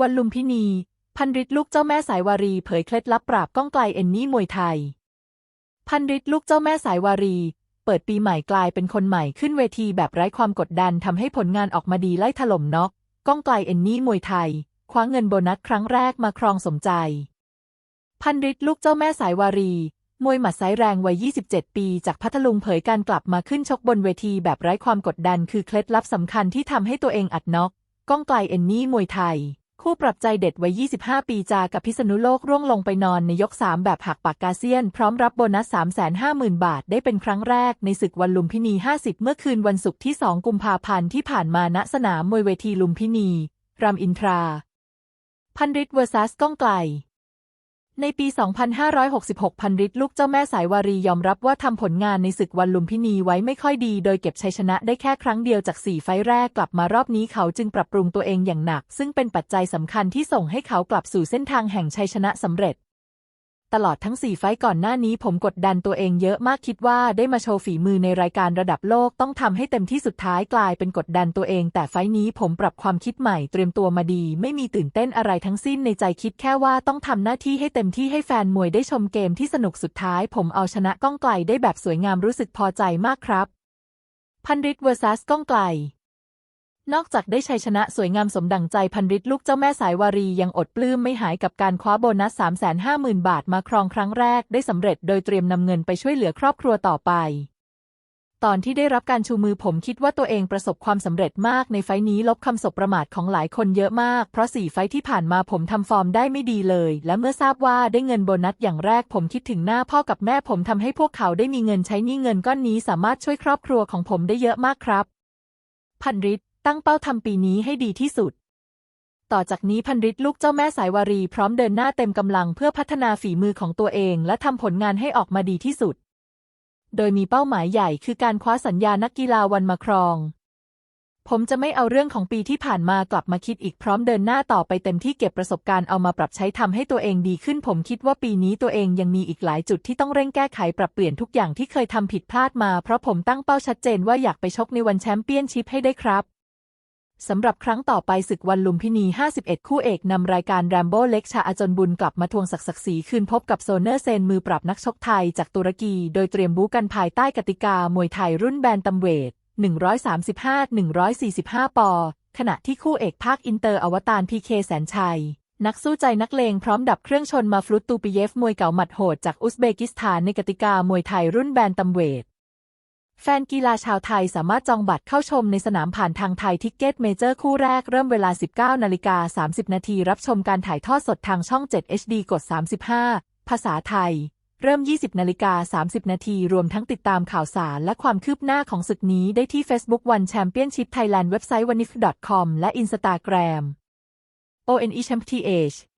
วันลุมพินี พันฤทธิ์ลูกเจ้าแม่สายวารีเผยเคล็ดลับปราบก้องไกลเอนนี่มวยไทย พันฤทธิ์ลูกเจ้าแม่สายวารี เปิดปีใหม่กลายเป็นคนใหม่ขึ้นเวทีแบบไร้ความกดดันทำให้ผลงานออกมาดีไล่ถล่มน็อกก้องไกลเอนนี่มวยไทย คว้าเงินโบนัสครั้งแรกมาครองสมใจ พันฤทธิ์ลูกเจ้าแม่สายวารีมวยหมัดสายแรงวัย 27 ปี จากพัทลุงเผยการกลับมาขึ้นชกบนเวทีแบบไร้ความกดดัน คือเคล็ดลับสำคัญที่ทำให้ตัวเองอัดน็อก ก้องไกลเอนนี่มวยไทย คู่ปรับใจเด็ดวัย 25 ปีจากับพิษณุโลกร่วงลงไปนอนในยก 3 แบบหักปากกาเซียน พร้อมรับโบนัส 350,000 บาทได้เป็นครั้งแรกในศึกวันลุมพินี 50 เมื่อคืนวันศุกร์ที่ 2 กุมภาพันธ์ที่ผ่านมาณสนามมวยเวทีลุมพินี รามอินทรา พันฤทธิ์เวอร์ซัสก้องไกล ในปี 2566 พันริ์ลูกเจ้าแม่สายวารียอมรับว่าทำผลงานในศึกวันลุมพินีไว้ไม่ค่อยดี โดยเก็บชัยชนะได้แค่ครั้งเดียวจาก 4 ไฟแรกกลับมารอบนี้เขาจึงปรับปรุงตัวเองอย่างหนัก ซึ่งเป็นปัจจัยสำคัญที่ส่งให้เขากลับสู่เส้นทางแห่งชัยชนะสำเร็จ ตลอดทั้ง 4 ไฟก่อนหน้านี้ผมกดดันตัวเองเยอะมากคิดว่าได้มาโชว์ฝีมือในรายการระดับโลกต้องทำให้เต็มที่สุดท้ายกลายเป็นกดดันตัวเอง แต่ไฟนี้ผมปรับความคิดใหม่เตรียมตัวมาดี ไม่มีตื่นเต้นอะไรทั้งสิ้นในใจคิดแค่ว่าต้องทำหน้าที่ให้เต็มที่ให้แฟนมวยได้ชมเกมที่สนุกสุดท้าย ผมเอาชนะก้องไกลได้แบบสวยงามรู้สึกพอใจมากครับ พันริตเวอร์ซัสก้องไกล นอกจากได้ชัยชนะสวยงามสมดังใจพันฤทธิ์ลูกเจ้าแม่สายวารียังอดปลื้มไม่หายกับการคว้าโบนัส 350,000 บาทมาครองครั้งแรกได้สำเร็จโดยเตรียมนำเงินไปช่วยเหลือครอบครัวต่อไป ตอนที่ได้รับการชูมือผมคิดว่าตัวเองประสบความสำเร็จมากในไฟนี้ลบคำสบประมาทของหลายคนเยอะมาก เพราะสี่ไฟที่ผ่านมาผมทำฟอร์มได้ไม่ดีเลย และเมื่อทราบว่าได้เงินโบนัสอย่างแรกผมคิดถึงหน้าพ่อกับแม่ผมทำให้พวกเขาได้มีเงินใช้นี้เงินก้อนนี้สามารถช่วยครอบครัวของผมได้เยอะมากครับ พันฤทธิ์ ตั้งเป้าทำปีนี้ให้ดีที่สุด ต่อจากนี้พันฤทธิ์ลูกเจ้าแม่สายวารีพร้อมเดินหน้าเต็มกำลังเพื่อพัฒนาฝีมือของตัวเองและทำผลงานให้ออกมาดีที่สุด โดยมีเป้าหมายใหญ่คือการคว้าสัญญานักกีฬาวันมาครอง ผมจะไม่เอาเรื่องของปีที่ผ่านมากลับมาคิดอีกพร้อมเดินหน้าต่อไปเต็มที่เก็บประสบการณ์เอามาปรับใช้ทำให้ตัวเองดีขึ้น ผมคิดว่าปีนี้ตัวเองยังมีอีกหลายจุดที่ต้องเร่งแก้ไขปรับเปลี่ยนทุกอย่างที่เคยทำผิดพลาดมา เพราะผมตั้งเป้าชัดเจนว่าอยากไปชกในวันแชมเปี้ยนชิพให้ได้ครับ สำหรับครั้งต่อไปศึกวันลุมพินี 51 คู่เอกนำรายการแรมโบ้เล็กชาอาจนบุญกลับมาทวงศักดิ์ศรีคืนพบกับโซเนอร์เซนมือปรับนักชกไทยจากตุรกี โดยเตรียมบู๊กันภายใต้กติกามวยไทยรุ่นแบนตัมเวท 135-145 ปอ ขณะที่คู่เอกภาคอินเตอร์อวตารพีเคแสนชัย นักสู้ใจนักเลงพร้อมดับเครื่องชนมาฟลุตตูปิเยฟมวยเก่าหมัดโหดจากอุซเบกิสถานในกติกามวยไทยรุ่นแบนตัมเวท แฟนกีฬาชาวไทยสามารถจองบัตรเข้าชมในสนามผ่านทางไทยทิกเก็ตเมเจอร์คู่แรกเริ่มเวลา 19นาฬิกา30 นาทีรับชมการถ่ายทอดสดทางช่อง 7 HD กด 35 ภาษาไทย เริ่ม 20นาฬิกา30 นาทีรวมทั้งติดตามข่าวสารและความคืบหน้าของศึกนี้ได้ที่ Facebook One Championship Thailand เว็บไซต์ wanif.com และ Instagram ONE Championship